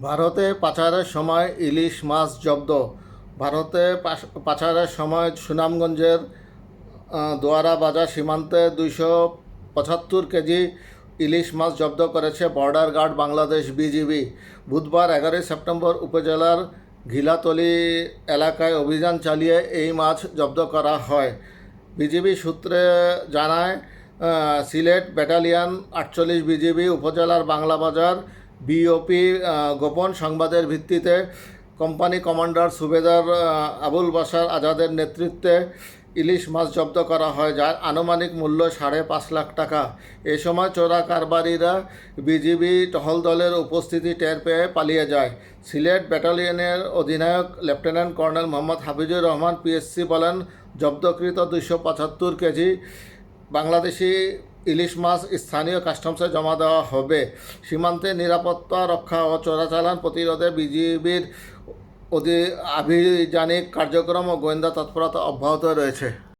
ভারতে পাচারের সময় ইলিশ মাছ জব্দ। ভারতে পাচারের সময় সুনামগঞ্জের দোয়ারা বাজার সীমান্তে দুইশো পঁচাত্তর কেজি ইলিশ মাছ জব্দ করেছে বর্ডার গার্ড বাংলাদেশ বিজিবি। বুধবার এগারোই সেপ্টেম্বর উপজেলার ঘিলাতলি এলাকায় অভিযান চালিয়ে এই মাছ জব্দ করা হয়। বিজিবি সূত্রে জানায় সিলেট ব্যাটালিয়ান আটচল্লিশ বিজিবি উপজেলার বাংলা বাজার বিওপি গোপন সংবাদের ভিত্তিতে কোম্পানি কমান্ডার সুবেদার আবুল বাসার আজাদের নেতৃত্বে ইলিশ মাছ জব্দ করা হয়, যার আনুমানিক মূল্য সাড়ে পাঁচ লাখ টাকা। এ সময় চোরা কারবারিরা বিজিবি টহল দলের উপস্থিতি টের পেয়ে পালিয়ে যায়। সিলেট ব্যাটালিয়নের অধিনায়ক lieutenant colonel Mohammad Hafizur Rahman PSC বলেন, জব্দকৃত দুইশো পঁচাত্তর কেজি বাংলাদেশি ইলিশ মাছ স্থানীয় কাস্টমসে জমা দেওয়া হবে। সীমান্তে নিরাপত্তা রক্ষা ও চোরাচালান প্রতিরোধে বিজিবির অধি, আভিযানিক কার্যক্রম ও গোয়েন্দা তৎপরতা অব্যাহত রয়েছে।